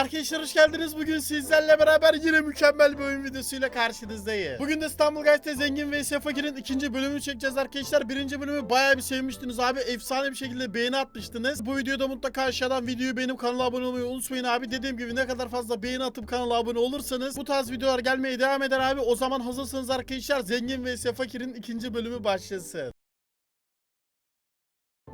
Arkadaşlar hoş geldiniz. Bugün sizlerle beraber yine mükemmel bir oyun videosuyla karşınızdayız. Bugün de İstanbul Gazetesi Zengin ve Fakir'in ikinci bölümünü çekeceğiz arkadaşlar. Birinci bölümü bayağı bir sevmiştiniz abi. Efsane bir şekilde beğeni atmıştınız. Bu videoda mutlaka aşağıdan videoyu beğenip kanala abone olmayı unutmayın abi. Dediğim gibi ne kadar fazla beğeni atıp kanala abone olursanız bu tarz videolar gelmeye devam eder abi. O zaman hazırsanız arkadaşlar Zengin ve Fakir'in ikinci bölümü başlasın.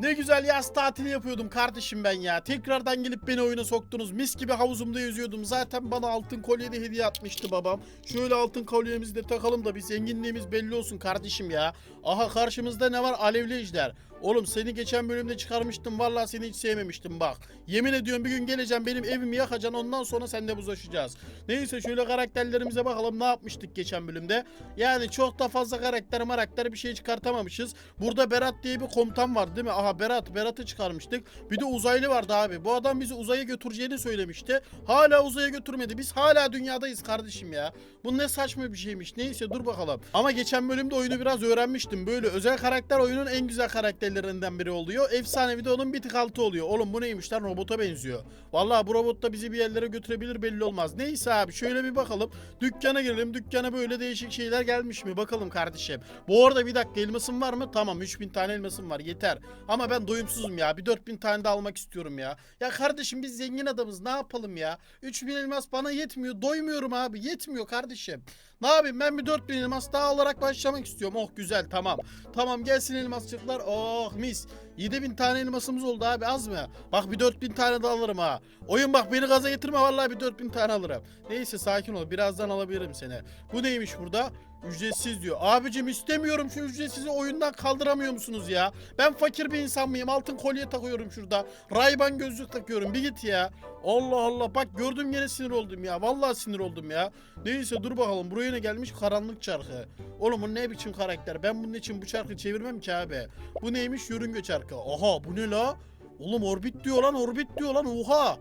Ne güzel yaz tatili yapıyordum kardeşim ben ya. Tekrardan gelip beni oyuna soktunuz. Mis gibi havuzumda yüzüyordum. Zaten bana altın kolye de hediye atmıştı babam. Şöyle altın kolyemizi de takalım da bir zenginliğimiz belli olsun kardeşim ya. Aha karşımızda ne var? Alevli ejder. Oğlum seni geçen bölümde çıkarmıştım. Vallahi seni hiç sevmemiştim bak. Yemin ediyorum bir gün geleceğim benim evimi yakacaksın ondan sonra seninle buzlaşacağız. Neyse şöyle karakterlerimize bakalım ne yapmıştık geçen bölümde. Yani çok da fazla karakter marakter bir şey çıkartamamışız. Burada Berat diye bir komutan var değil mi? Aha Berat, Berat'ı çıkarmıştık. Bir de uzaylı vardı abi. Bu adam bizi uzaya götüreceğini söylemişti. Hala uzaya götürmedi. Biz hala dünyadayız kardeşim ya. Bu ne saçma bir şeymiş. Neyse dur bakalım. Ama geçen bölümde oyunu biraz öğrenmiştim. Böyle özel karakter oyunun en güzel karakterlerinden biri oluyor. Efsanevi de onun bir tık altı oluyor. Oğlum bu neymiş lan robota benziyor. Vallahi bu robot da bizi bir yerlere götürebilir belli olmaz. Neyse abi şöyle bir bakalım. Dükkana girelim. Dükkana böyle değişik şeyler gelmiş mi? Bakalım kardeşim. Bu arada bir dakika elmasım var mı? Tamam 3000 tane elmasım var yeter. Ama ben doyumsuzum ya. Bir 4000 tane de almak istiyorum ya. Ya kardeşim biz zengin adamız ne yapalım ya? 3000 elmas bana yetmiyor. Doymuyorum abi. Yetmiyor kardeşim. Ne yapayım ben bir 4000 elmas daha alarak başlamak istiyorum. Oh güzel tamam. Tamam gelsin elmasçıklar. Oh mis. 7000 tane elmasımız oldu abi az mı? Bak bir 4000 tane de alırım ha. Oyun bak beni gaza getirme vallahi bir 4000 tane alırım. Neyse sakin ol birazdan alabilirim seni. Bu neymiş burada? Ücretsiz diyor. Abicim istemiyorum şu ücretsizi oyundan kaldıramıyor musunuz ya? Ben fakir bir insan mıyım? Altın kolye takıyorum şurada. Rayban gözlük takıyorum. Bir git ya. Allah Allah bak gördüm yine sinir oldum ya. Vallahi sinir oldum ya. Neyse dur bakalım. Buraya ne gelmiş? Karanlık çarkı. Oğlum bu ne biçim karakter? Ben bunun için bu çarkı çevirmem ki abi. Bu neymiş? Yörünge çarkı. Aha bu ne la? Oğlum orbit diyor lan orbit diyor lan oha.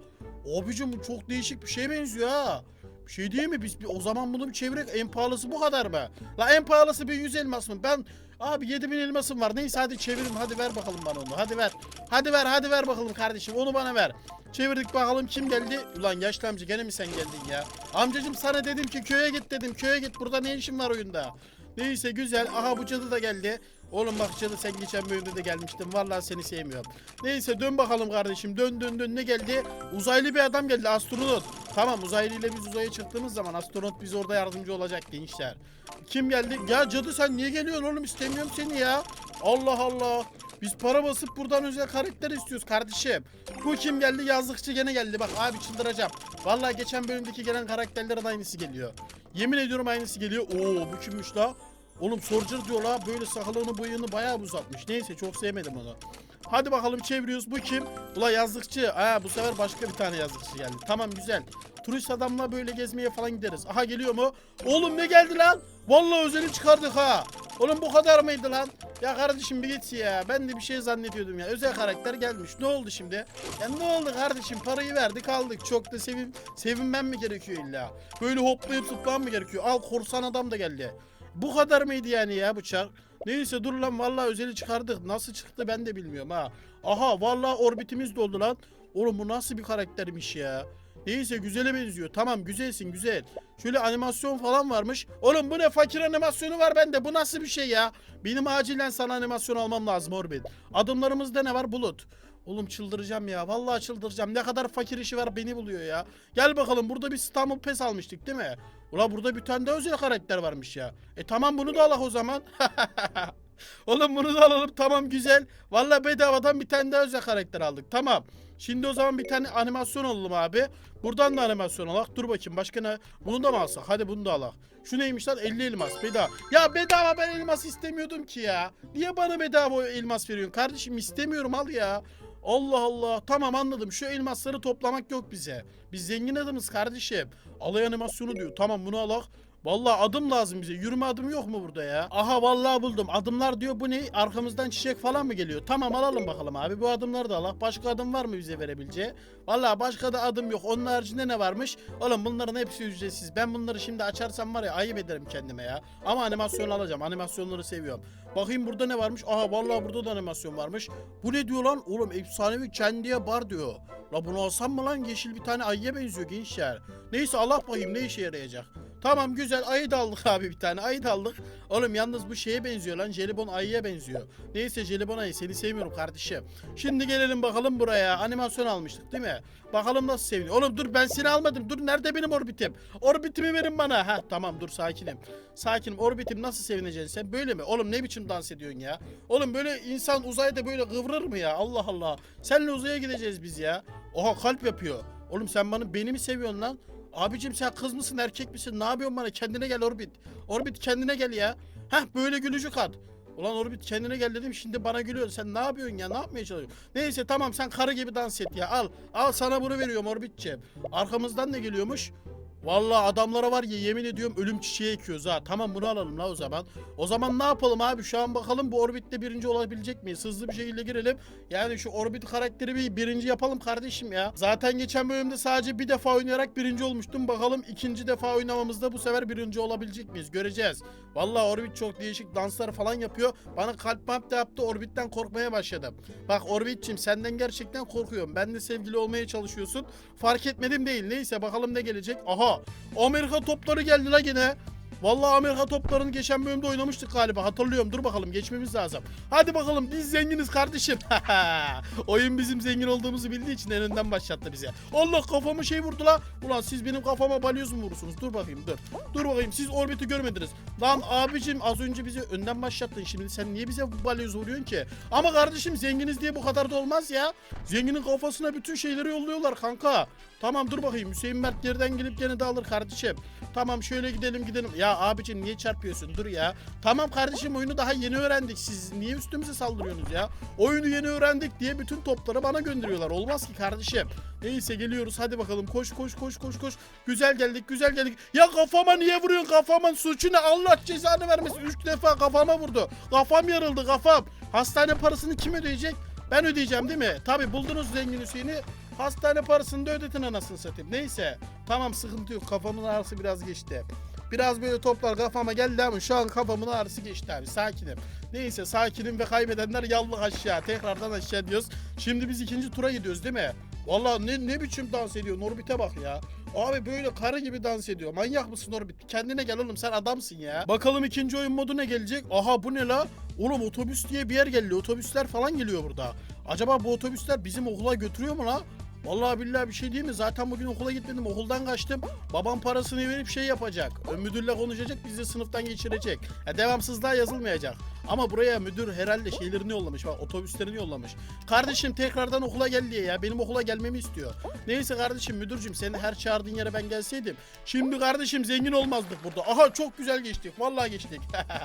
Abicim bu çok değişik bir şeye benziyor ha. Bir şey değil mi? Biz bir, o zaman bunu bir çevirek en pahalısı bu kadar mı? La en pahalısı 1100 elmas mı? Ben abi 7000 elmasım var. Neyse hadi çevirin. Hadi ver bakalım bana onu. Hadi ver. Hadi ver hadi ver bakalım kardeşim. Onu bana ver. Çevirdik bakalım kim geldi? Ulan yaşlı amca gene mi sen geldin ya? Amcacım sana dedim ki köye git dedim. Köye git. Burada ne işin var oyunda? Neyse güzel. Aha bu cadı da geldi. Oğlum bak cadı sen geçen bölümde de gelmiştin. Vallahi seni sevmiyorum. Neyse dön bakalım kardeşim. Dön dön dön ne geldi? Uzaylı bir adam geldi. Astronot. Tamam uzaylı ile biz uzaya çıktığımız zaman astronot bize orada yardımcı olacak gençler. Kim geldi? Ya cadı sen niye geliyorsun oğlum? İstemiyorum seni ya. Allah Allah. Biz para basıp buradan özel karakter istiyoruz kardeşim. Bu kim geldi? Yazlıkçı gene geldi. Bak abi çıldıracağım. Vallahi geçen bölümdeki gelen karakterlerin aynısı geliyor. Yemin ediyorum aynısı geliyor. Oo bu kimmiş la? Oğlum Soldier diyor la böyle sakalını bıyığını bayağı uzatmış. Neyse çok sevmedim onu. Hadi bakalım çeviriyoruz. Bu kim? Ula yazlıkçı. Aa bu sefer başka bir tane yazlıkçı geldi. Tamam güzel. Turist adamla böyle gezmeye falan gideriz. Aha geliyor mu? Oğlum ne geldi lan? Vallahi özeli çıkardık ha. Oğlum bu kadar mıydı lan? Ya kardeşim bir git ya. Ben de bir şey zannediyordum ya. Özel karakter gelmiş. Ne oldu şimdi? Ya ne oldu kardeşim? Parayı verdik aldık. Çok da sevin sevinmem mi gerekiyor illa? Böyle hoplayıp zıplamam mı gerekiyor? Al korsan adam da geldi. Bu kadar mıydı yani ya bıçak? Neyse dur lan vallahi özeli çıkardık. Nasıl çıktı ben de bilmiyorum ha. Aha vallahi orbitimiz doldu lan. Oğlum bu nasıl bir karaktermiş ya? Neyse güzele benziyor. Tamam güzelsin güzel. Şöyle animasyon falan varmış. Oğlum bu ne fakir animasyonu var bende. Bu nasıl bir şey ya? Benim acilen sana animasyon almam lazım Orbit. Adımlarımızda ne var? Bulut. Oğlum çıldıracağım ya. Vallahi çıldıracağım. Ne kadar fakir işi var beni buluyor ya. Gel bakalım burada bir İstanbul Pes almıştık değil mi? Ula burada bir tane de özel karakter varmış ya. E tamam bunu da alak o zaman. Oğlum bunu da alalım tamam güzel. Vallahi bedavadan bir tane daha özel karakter aldık. Tamam. Şimdi o zaman bir tane animasyon alalım abi. Buradan da animasyon alak. Dur bakayım başka ne? Bunu da mı alsak? Hadi bunu da alak. Şu neymiş lan? 50 elmas bedava. Ya bedava ben elmas istemiyordum ki ya. Niye bana bedava elmas veriyorsun? Kardeşim istemiyorum al ya. Allah Allah. Tamam anladım. Şu elmasları toplamak yok bize. Biz zengin adamız kardeşim. Alay animasyonu diyor. Tamam bunu alak. Vallahi adım lazım bize. Yürüme adım yok mu burada ya? Aha vallahi buldum. Adımlar diyor bu ne? Arkamızdan çiçek falan mı geliyor? Tamam alalım bakalım abi. Bu adımları da al. Başka adım var mı bize verebileceği? Vallahi başka da adım yok. Onun haricinde ne varmış? Oğlum bunların hepsi ücretsiz. Ben bunları şimdi açarsam var ya ayıp ederim kendime ya. Ama animasyon alacağım. Animasyonları seviyorum. Bakayım burada ne varmış? Aha vallahi burada da animasyon varmış. Bu ne diyor lan? Oğlum efsanevi kendiye bar diyor. La bunu alsam mı lan? Yeşil bir tane ayıya benziyor gençler. Neyse Allah bakayım ne işe yarayacak. Tamam güzel ayı da aldık abi bir tane ayı da aldık. Oğlum yalnız bu şeye benziyor lan jelibon ayıya benziyor. Neyse jelibon ayı seni sevmiyorum kardeşim. Şimdi gelelim bakalım buraya animasyon almıştık değil mi? Bakalım nasıl seviniyor. Oğlum dur ben seni almadım dur nerede benim orbitim? Orbitimi verin bana. Ha tamam dur sakinim. Sakinim orbitim nasıl sevineceksin sen böyle mi? Oğlum ne biçim dans ediyorsun ya? Oğlum böyle insan uzayda böyle kıvırır mı ya? Allah Allah. Seninle uzaya gideceğiz biz ya. Oha kalp yapıyor. Oğlum sen bana beni mi seviyorsun lan? Abicim sen kız mısın erkek misin? Ne yapıyorsun bana? Kendine gel Orbit. Orbit kendine gel ya. Heh böyle gülücük at. Ulan Orbit kendine gel dedim şimdi bana gülüyorsun. Sen ne yapıyorsun ya? Ne yapmaya çalışıyorsun? Neyse tamam sen karı gibi dans et ya. Al. Al sana bunu veriyorum Orbitciğim. Arkamızdan ne geliyormuş? Vallahi adamlara var ya yemin ediyorum ölüm çiçeği ekiyoruz ha. Tamam bunu alalım la o zaman. O zaman ne yapalım abi? Şu an bakalım bu orbitte birinci olabilecek miyiz? Hızlı bir şekilde girelim. Yani şu orbit karakteri bir birinci yapalım kardeşim ya. Zaten geçen bölümde sadece bir defa oynayarak birinci olmuştum. Bakalım ikinci defa oynamamızda bu sefer birinci olabilecek miyiz? Göreceğiz. Vallahi orbit çok değişik danslar falan yapıyor. Bana kalp map da yaptı. Orbitten korkmaya başladım. Bak orbitçim senden gerçekten korkuyorum. Ben de sevgili olmaya çalışıyorsun. Fark etmedim değil. Neyse bakalım ne gelecek. Aha Amerika topları geldi la gene. Vallahi Amerika toplarını geçen bölümde oynamıştık galiba. Hatırlıyorum. Dur bakalım geçmemiz lazım. Hadi bakalım biz zenginiz kardeşim. Oyun bizim zengin olduğumuzu bildiği için en önden başlattı bize. Allah kafamı şey vurdu la. Ulan siz benim kafama balyoz mu vurursunuz? Dur bakayım dur. Dur bakayım siz orbiti görmediniz. Lan abicim az önce bizi önden başlattın. Şimdi sen niye bize balyoz vuruyorsun ki? Ama kardeşim zenginiz diye bu kadar da olmaz ya. Zenginin kafasına bütün şeyleri yolluyorlar kanka. Tamam dur bakayım Hüseyin Mert geriden gelip gene de alır kardeşim. Tamam şöyle gidelim gidelim. Ya abicim niye çarpıyorsun dur ya. Tamam kardeşim oyunu daha yeni öğrendik. Siz niye üstümüze saldırıyorsunuz ya? Oyunu yeni öğrendik diye bütün topları bana gönderiyorlar. Olmaz ki kardeşim. Neyse geliyoruz hadi bakalım koş koş koş koş koş. Güzel geldik güzel geldik. Ya kafama niye vuruyorsun kafamın suçu ne Allah cezanı vermesin. Üç defa kafama vurdu. Kafam yarıldı kafam. Hastane parasını kim ödeyecek? Ben ödeyeceğim değil mi? Tabi buldunuz zengin Hüseyin'i. Hastane parasını da ödetin anasını satayım. Neyse. Tamam sıkıntı yok. Kafamın ağrısı biraz geçti. Biraz böyle toplar kafama geldi ama şu an kafamın ağrısı geçti abi. Sakinim. Neyse sakinim ve kaybedenler yallık aşağı. Tekrardan aşağı diyoruz. Şimdi biz ikinci tura gidiyoruz değil mi? Vallahi ne, ne biçim dans ediyor. Norbit'e bak ya. Abi böyle karı gibi dans ediyor. Manyak mısın Norbit? Kendine gel oğlum sen adamsın ya. Bakalım ikinci oyun modu ne gelecek? Aha bu ne la? Oğlum otobüs diye bir yer geliyor. Otobüsler falan geliyor burada. Acaba bu otobüsler bizim okula götürüyor mu la? Vallahi billahi bir şey değil mi? Zaten bugün okula gitmedim. Okuldan kaçtım. Babam parasını verip şey yapacak. Müdürle konuşacak. Bizi sınıftan geçirecek. Ya devamsızlığa yazılmayacak. Ama buraya müdür herhalde şeylerini yollamış. Bak otobüslerini yollamış. Kardeşim tekrardan okula gel diye ya. Benim okula gelmemi istiyor. Neyse kardeşim müdürcüm seni her çağırdığın yere ben gelseydim. Şimdi kardeşim zengin olmazdık burada. Aha çok güzel geçtik. Vallahi geçtik.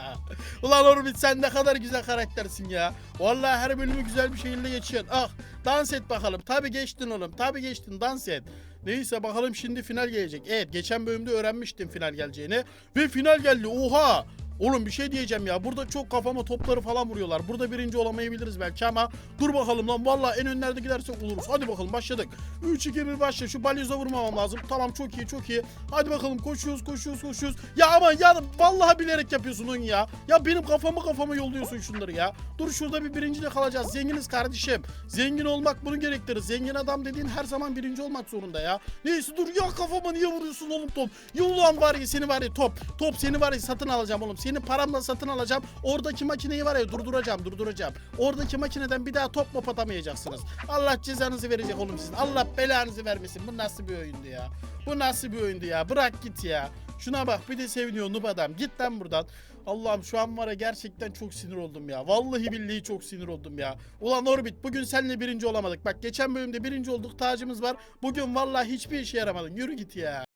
Ulan Orbit sen ne kadar güzel karaktersin ya. Vallahi her bölümü güzel bir şekilde geçiyorsun. Ah dans et bakalım. Tabi geçtin oğlum. Tabi geçtin dans et. Neyse bakalım şimdi final gelecek. Evet geçen bölümde öğrenmiştim final geleceğini. Ve final geldi. Oha. Oğlum bir şey diyeceğim ya. Burada çok kafama topları falan vuruyorlar. Burada birinci olamayabiliriz belki ama dur bakalım lan. Vallahi en önlerde gidersek oluruz. Hadi bakalım başladık. 3 2 1 başla. Şu balyoza vurmamam lazım. Tamam çok iyi çok iyi. Hadi bakalım koşuyoruz koşuyoruz koşuyoruz. Ya ama ya vallahi bilerek yapıyorsun oyun ya. Ya benim kafamı kafama yolluyorsun şunları ya. Dur şurada bir birinciyle kalacağız. Zenginiz kardeşim. Zengin olmak bunu gerektirir. Zengin adam dediğin her zaman birinci olmak zorunda ya. Neyse dur ya kafama niye vuruyorsun oğlum top? Yollan var ya seni var ya top. Top seni var ya satın alacağım oğlum. Seni paramla satın alacağım. Oradaki makineyi var ya durduracağım durduracağım. Oradaki makineden bir daha top mop atamayacaksınız. Allah cezanızı verecek oğlum sizin. Allah belanızı vermesin. Bu nasıl bir oyundu ya? Bu nasıl bir oyundu ya? Bırak git ya. Şuna bak bir de seviniyor noob adam. Git lan buradan. Allah'ım şu an var ya gerçekten çok sinir oldum ya. Vallahi billahi çok sinir oldum ya. Ulan Orbit bugün seninle birinci olamadık. Bak geçen bölümde birinci olduk tacımız var. Bugün vallahi hiçbir işe yaramadın. Yürü git ya.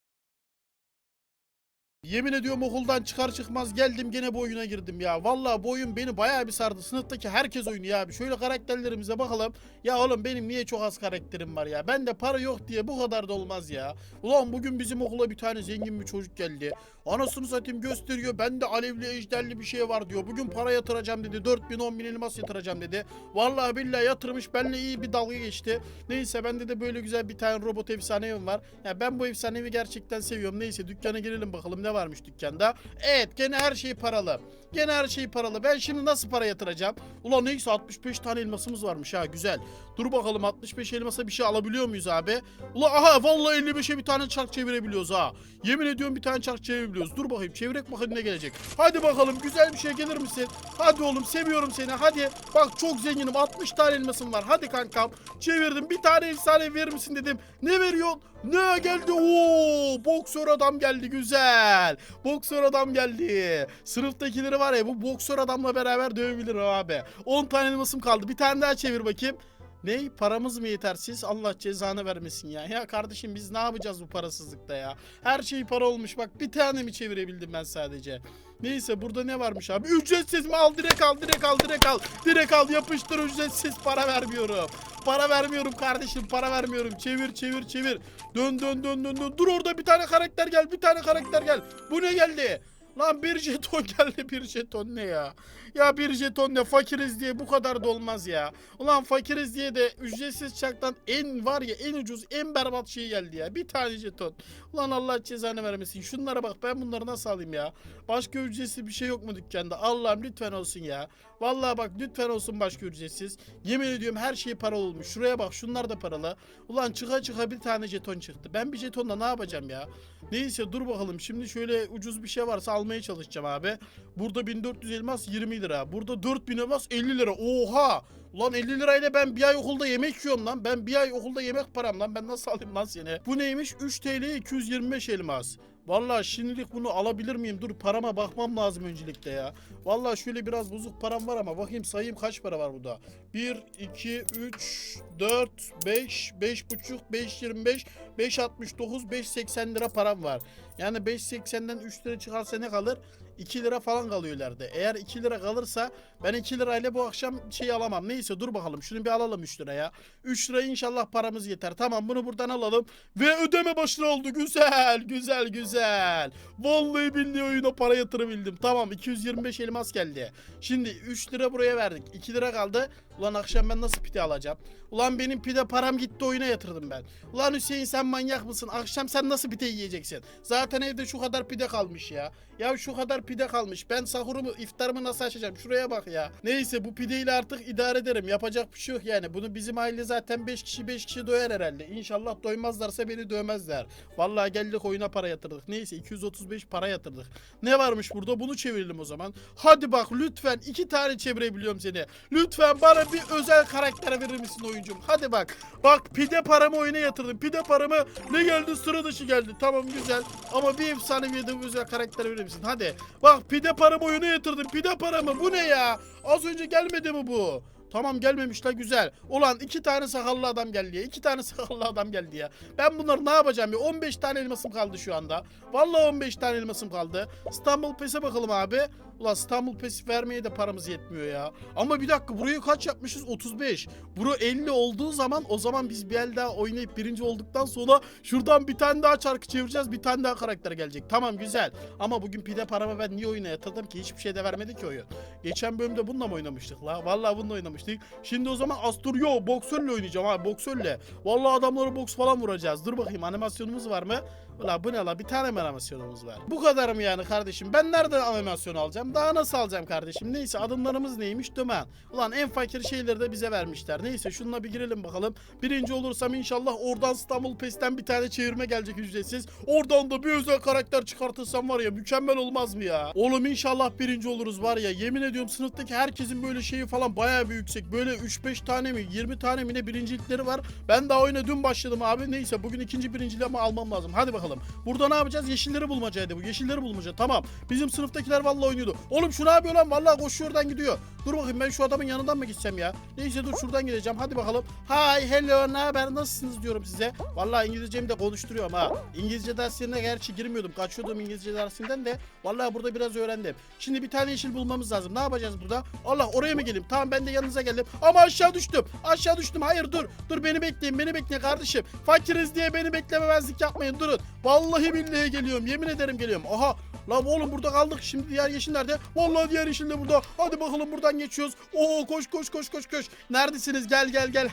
Yemin ediyorum okuldan çıkar çıkmaz geldim gene bu oyuna girdim ya. Vallahi bu oyun beni bayağı bir sardı. Sınıftaki herkes oynuyor abi. Şöyle karakterlerimize bakalım. Ya oğlum benim niye çok az karakterim var ya. Bende para yok diye bu kadar da olmaz ya. Ulan bugün bizim okula bir tane zengin bir çocuk geldi. Anasını satayım gösteriyor. Bende alevli ejderli bir şey var diyor. Bugün para yatıracağım dedi. 4000 10 bin elmas yatıracağım dedi. Vallahi billahi yatırmış. Benimle iyi bir dalga geçti. Neyse bende de böyle güzel bir tane robot efsanevim var. Ya ben bu efsanevi gerçekten seviyorum. Neyse dükkana girelim bakalım ne varmış dükkanda. Evet gene her şey paralı. Gene her şey paralı. Ben şimdi nasıl para yatıracağım? Ulan neyse 65 tane elmasımız varmış ha güzel. Dur bakalım 65 elmasa bir şey alabiliyor muyuz abi? Ulan aha vallahi 55'e bir tane çark çevirebiliyoruz ha. Yemin ediyorum bir tane çark çevirebiliyoruz. Dur bakayım çevirek bakayım ne gelecek. Hadi bakalım güzel bir şey gelir misin? Hadi oğlum seviyorum seni hadi. Bak çok zenginim 60 tane elmasım var. Hadi kankam. Çevirdim bir tane efsane verir misin dedim. Ne veriyorsun? Ne geldi? Oo, boksör adam geldi güzel. Boksör adam geldi. Sınıftakileri var ya bu boksör adamla beraber dövebilirim abi. 10 tane elmasım kaldı. Bir tane daha çevir bakayım. Ne? Paramız mı yetersiz? Allah cezanı vermesin ya. Ya kardeşim biz ne yapacağız bu parasızlıkta ya? Her şey para olmuş. Bak bir tane mi çevirebildim ben sadece? Neyse burada ne varmış abi? Ücretsiz mi? Al direkt al direkt al direkt al. Direkt al yapıştır ücretsiz para vermiyorum. Para vermiyorum kardeşim para vermiyorum. Çevir çevir çevir. Dön dön dön dön dön. Dur orada bir tane karakter gel. Bir tane karakter gel. Bu ne geldi? Lan bir jeton geldi bir jeton ne ya? Ya bir jeton ne fakiriz diye bu kadar da olmaz ya. Ulan fakiriz diye de ücretsiz çaktan en var ya en ucuz en berbat şey geldi ya. Bir tane jeton. Ulan Allah cezanı vermesin. Şunlara bak ben bunları nasıl alayım ya? Başka ücretsiz bir şey yok mu dükkanda? Allah'ım lütfen olsun ya. Vallahi bak lütfen olsun başka ücretsiz. Yemin ediyorum her şey paralı olmuş. Şuraya bak şunlar da paralı. Ulan çıka çıka bir tane jeton çıktı. Ben bir jetonla ne yapacağım ya? Neyse dur bakalım. Şimdi şöyle ucuz bir şey varsa almaya çalışacağım abi. Burada 1400 elmas 20 lira. Burada 4000 elmas 50 lira. Oha! Ulan 50 lirayla ben bir ay okulda yemek yiyorum lan. Ben bir ay okulda yemek param lan. Ben nasıl alayım lan seni? Bu neymiş? 3 TL 225 elmas. Vallahi şimdilik bunu alabilir miyim? Dur parama bakmam lazım öncelikle ya. Vallahi şöyle biraz bozuk param var ama bakayım sayayım kaç para var burada. 1, 2, 3, 4, 5, 5,5, 5,25, 5,69, 5,80 lira param var. Yani 5,80'den 3 lira çıkarsa ne kalır? 2 lira falan kalıyor. Eğer 2 lira kalırsa ben 2 lirayla bu akşam şey alamam. Neyse dur bakalım şunu bir alalım 3 liraya. 3 lira inşallah paramız yeter. Tamam bunu buradan alalım. Ve ödeme başına oldu. Güzel güzel güzel. Vallahi billahi oyuna para yatırabildim. Tamam 225 elmas geldi. Şimdi 3 lira buraya verdik. 2 lira kaldı. Ulan akşam ben nasıl pide alacağım? Ulan benim pide param gitti oyuna yatırdım ben. Ulan Hüseyin sen manyak mısın? Akşam sen nasıl pide yiyeceksin? Zaten evde şu kadar pide kalmış ya. Ya şu kadar pide kalmış. Ben sahurumu, iftarımı nasıl açacağım? Şuraya bak ya. Neyse bu pideyle artık idare ederim. Yapacak bir şey yok yani. Bunu bizim aile zaten 5 kişi 5 kişi doyar herhalde. İnşallah doymazlarsa beni dövmezler. Vallahi geldik oyuna para yatırdık. Neyse 235 para yatırdık. Ne varmış burada? Bunu çevirelim o zaman. Hadi bak lütfen iki tane çevirebiliyorum seni. Lütfen bana bir özel karakter verir misin oyuncum? Hadi bak. Bak pide paramı oyuna yatırdım. Pide paramı ne geldi? Sıra dışı geldi. Tamam güzel. Ama bir efsane bir de özel karakter verir misin? Hadi. Bak pide paramı oyuna yatırdım. Pide paramı. Bu ne ya? Az önce gelmedi mi bu? Tamam gelmemiş la güzel. Ulan iki tane sakallı adam geldi ya. İki tane sakallı adam geldi ya. Ben bunları ne yapacağım ya? 15 tane elmasım kaldı şu anda. Vallahi 15 tane elmasım kaldı. İstanbul Pes'e bakalım abi. Ulan İstanbul Pes vermeye de paramız yetmiyor ya. Ama bir dakika burayı kaç yapmışız? 35. Buru 50 olduğu zaman o zaman biz bir el daha oynayıp birinci olduktan sonra şuradan bir tane daha çarkı çevireceğiz. Bir tane daha karakter gelecek. Tamam güzel. Ama bugün pide paramı ben niye oyuna yatırdım ki? Hiçbir şey de vermedi ki oyun. Geçen bölümde bununla mı oynamıştık la? Vallahi bununla oynamıştık. Şimdi o zaman Asturio boksörle oynayacağım abi boksörle. Vallahi adamları boks falan vuracağız. Dur bakayım animasyonumuz var mı? Ulan bu ne la bir tane mi animasyonumuz var? Bu kadar mı yani kardeşim? Ben nereden animasyon alacağım? Daha nasıl alacağım kardeşim? Neyse adımlarımız neymiş? Dümen. Ulan en fakir şeyleri de bize vermişler. Neyse şununla bir girelim bakalım. Birinci olursam inşallah oradan İstanbul Pes'ten bir tane çevirme gelecek ücretsiz. Oradan da bir özel karakter çıkartırsam var ya mükemmel olmaz mı ya? Oğlum inşallah birinci oluruz var ya. Yemin ediyorum sınıftaki herkesin böyle şeyi falan bayağı bir yüksek. Böyle 3-5 tane mi 20 tane mi ne birincilikleri var. Ben daha oyuna dün başladım abi. Neyse bugün ikinci birinciliğimi almam lazım. Hadi bakalım. Burada ne yapacağız? Yeşilleri bulmacaydı bu. Yeşilleri bulmaca. Tamam. Bizim sınıftakiler vallahi oynuyordu. Oğlum şu ne yapıyor lan? Vallahi koşuyor oradan gidiyor. Dur bakayım ben şu adamın yanından mı gitsem ya? Neyse dur şuradan gideceğim. Hadi bakalım. Hi, hello, ne haber? Nasılsınız diyorum size. Vallahi İngilizcemi de konuşturuyorum ha. İngilizce derslerine gerçi girmiyordum. Kaçıyordum İngilizce dersinden de. Vallahi burada biraz öğrendim. Şimdi bir tane yeşil bulmamız lazım. Ne yapacağız burada? Allah oraya mı geleyim? Tamam ben de yanınıza geldim. Ama aşağı düştüm. Aşağı düştüm. Hayır dur. Dur beni bekleyin. Beni bekleyin kardeşim. Fakiriz diye beni beklememezlik yapmayın. Durun. Vallahi billahi geliyorum. Yemin ederim geliyorum. Aha. Lan oğlum burada kaldık. Şimdi diğer yeşil nerede? Vallahi diğer yeşil de burada. Hadi bakalım buradan geçiyoruz. Oo koş koş koş koş koş. Neredesiniz? Gel gel gel.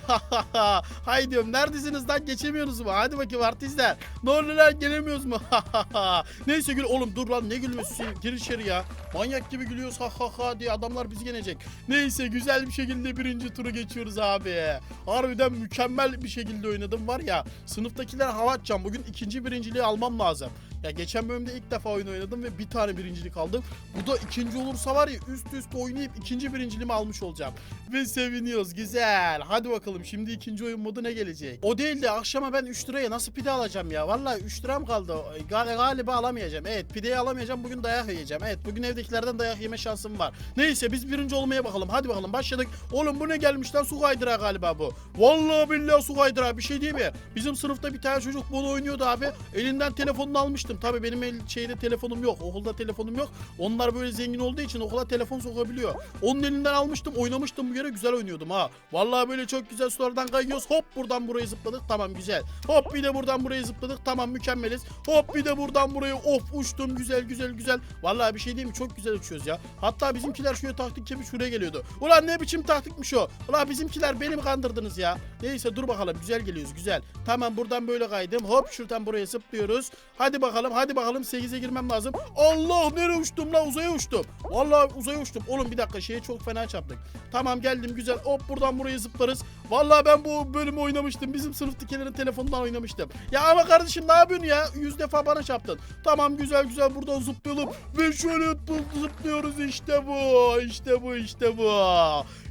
Hay diyorum. Neredesiniz lan? Geçemiyorsunuz mu? Hadi bakayım artistler. Ne oluyor lan? Gelemiyoruz mu? Neyse gül. Oğlum dur lan ne gülmesi? Gir içeri ya. Manyak gibi gülüyoruz ha ha ha diye adamlar bizi yenecek. Neyse güzel bir şekilde birinci turu geçiyoruz abi. Harbiden mükemmel bir şekilde oynadım var ya. Sınıftakiler hava atacağım. Bugün ikinci birinciliği almam lazım. Ya geçen bölümde ilk defa oyun oynadım ve bir tane birincilik aldım. Bu da ikinci olursa var ya üst üste oynayıp ikinci birinciliğimi almış olacağım. Ve seviniyoruz güzel. Hadi bakalım şimdi ikinci oyun modu ne gelecek? O değil de akşama ben 3 liraya nasıl pide alacağım ya? Vallahi 3 liram kaldı. Gal galiba alamayacağım. Evet pideyi alamayacağım. Bugün dayak yiyeceğim. Evet bugün evdekilerden dayak yeme şansım var. Neyse biz birinci olmaya bakalım. Hadi bakalım başladık. Oğlum bu ne gelmiş lan su kaydırağı galiba bu. Vallahi billahi su kaydırağı bir şey değil mi? Bizim sınıfta bir tane çocuk bunu oynuyordu abi. Elinden telefonunu almıştım. Tabii benim el şeyde telefonum yok. Okulda telefonum yok. Onlar böyle zengin olduğu için okula telefon sokabiliyor. Onun elinden almıştım, oynamıştım bu yere güzel oynuyordum ha. Vallahi böyle çok güzel sulardan kayıyoruz. Hop buradan buraya zıpladık. Tamam güzel. Hop bir de buradan buraya zıpladık. Tamam mükemmeliz. Hop bir de buradan buraya of uçtum. Güzel güzel güzel. Vallahi bir şey değil mi? Çok güzel uçuyoruz ya. Hatta bizimkiler şöyle taktik yapıp şuraya geliyordu. Ulan ne biçim taktikmiş o? Ulan bizimkiler beni mi kandırdınız ya? Neyse dur bakalım. Güzel geliyoruz güzel. Tamam buradan böyle kaydım. Hop şuradan buraya zıplıyoruz. Hadi bakalım hadi bakalım 8'e girmem lazım. Allah nereye uçtum la uzaya uçtum. Vallahi uzaya uçtum. Oğlum bir dakika şeye çok fena çarptık. Tamam geldim güzel. Hop buradan buraya zıplarız. Vallahi ben bu bölümü oynamıştım. Bizim sınıftakilerin telefonundan oynamıştım. Ya ama kardeşim ne yapıyorsun ya? Yüz defa bana çarptın. Tamam güzel güzel buradan zıplayalım. Ve şöyle zıplıyoruz işte bu. İşte bu işte bu.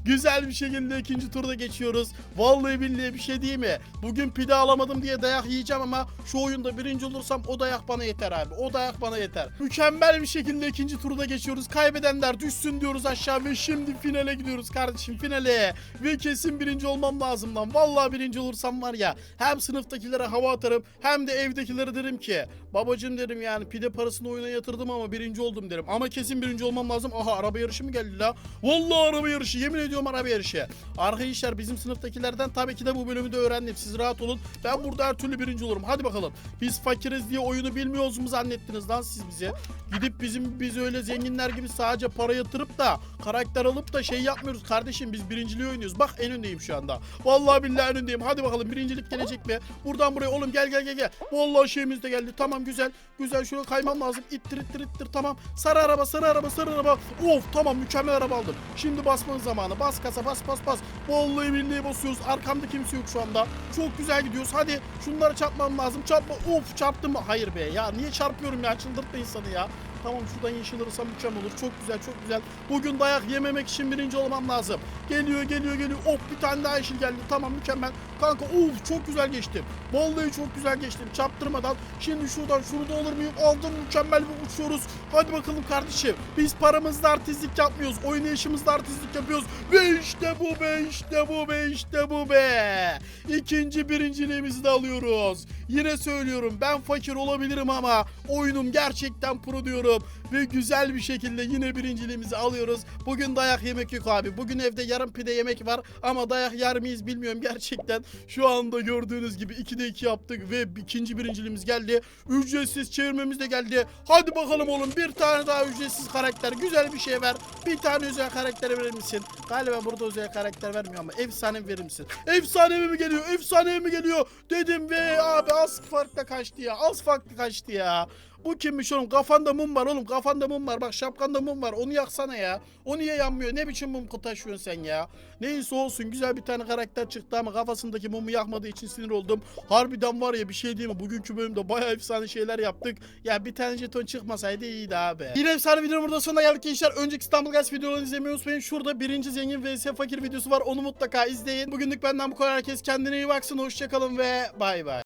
Güzel bir şekilde ikinci turda geçiyoruz. Vallahi billahi bir şey değil mi? Bugün pide alamadım diye dayak yiyeceğim ama şu oyunda birinci olursam o dayak bana yeter abi. O dayak bana yeter. Mükemmel bir şekilde ikinci turda geçiyoruz. Kaybedenler düşsün diyoruz aşağı ve şimdi finale gidiyoruz kardeşim finale. Ve kesin birinci olmam lazım lan. Vallahi birinci olursam var ya hem sınıftakilere hava atarım hem de evdekilere derim ki babacım derim yani pide parasını oyuna yatırdım ama birinci oldum derim. Ama kesin birinci olmam lazım. Aha araba yarışı mı geldi la? Vallahi araba yarışı yemin ediyorum araba yarışı. Arkadaşlar bizim sınıftakilerden tabii ki de bu bölümü de öğrendim. Siz rahat olun. Ben burada her türlü birinci olurum. Hadi bakalım. Biz fakiriz diye oyunu bilmiyoruz mu zannettiniz lan siz bize? Gidip bizim biz öyle zenginler gibi sadece para yatırıp da karakter alıp da şey yapmıyoruz kardeşim. Biz birinciliği oynuyoruz. Bak en öndeyim şu anda. Vallahi billahi en öndeyim. Hadi bakalım birincilik gelecek mi? Buradan buraya oğlum gel gel gel gel. Vallahi şeyimiz de geldi. Tamam güzel. Güzel şöyle kaymam lazım. İttir ittir ittir tamam. Sarı araba sarı araba sarı araba. Of tamam mükemmel araba aldım. Şimdi basmanın zamanı. Bas kasa bas bas bas. Vallahi billahi basıyoruz. Arkamda kimse yok şu anda. Çok güzel gidiyoruz. Hadi şunları çarpmam lazım. Çarpma. Of çarptım mı? Hayır be ya. Niye çarpıyorum ya? Çıldırtma insanı ya. Tamam şuradan yeşil alırsam mükemmel olur. Çok güzel çok güzel. Bugün dayak yememek için birinci olmam lazım. Geliyor geliyor geliyor. Of bir tane daha yeşil geldi. Tamam mükemmel. Kanka uf çok güzel geçtim. Vallahi çok güzel geçtim. Çarptırmadan. Şimdi şuradan şunu da alır mıyım? Aldım mükemmel bir uçuyoruz. Hadi bakalım kardeşim. Biz paramızla artistlik yapmıyoruz. Oynayışımızla artistlik yapıyoruz. Ve işte bu be işte bu be işte bu be. İkinci birinciliğimizi de alıyoruz. Yine söylüyorum ben fakir olabilirim ama oyunum gerçekten pro diyorum. Ve güzel bir şekilde yine birinciliğimizi alıyoruz. Bugün dayak yemek yok abi. Bugün evde yarım pide yemek var ama dayak yer miyiz bilmiyorum gerçekten. Şu anda gördüğünüz gibi 2'de 2 yaptık ve ikinci birinciliğimiz geldi. Ücretsiz çevirmemiz de geldi. Hadi bakalım oğlum bir tane daha ücretsiz karakter. Güzel bir şey ver. Bir tane özel karakter verir misin? Galiba burada özel karakter vermiyor ama efsane verir misin? Efsane mi geliyor? Efsane mi geliyor? Dedim ve abi az farkla kaçtı ya. Az farklı kaçtı ya. Bu kimmiş oğlum? Kafanda mum var oğlum. Kafanda mum var. Bak şapkanda mum var. Onu yaksana ya. O niye yanmıyor? Ne biçim mum taşıyorsun sen ya? Neyse olsun. Güzel bir tane karakter çıktı ama kafasındaki mumu yakmadığı için sinir oldum. Harbiden var ya bir şey değil mi? Bugünkü bölümde bayağı efsane şeyler yaptık. Ya bir tane jeton çıkmasaydı iyiydi abi. Bir efsane videonun burada sonuna geldik gençler. Önceki İstanbul Guys videolarını izlemeyi unutmayın. Şurada birinci zengin vs fakir videosu var. Onu mutlaka izleyin. Bugünlük benden bu kadar. Herkes kendine iyi baksın. Hoşçakalın ve bay bay.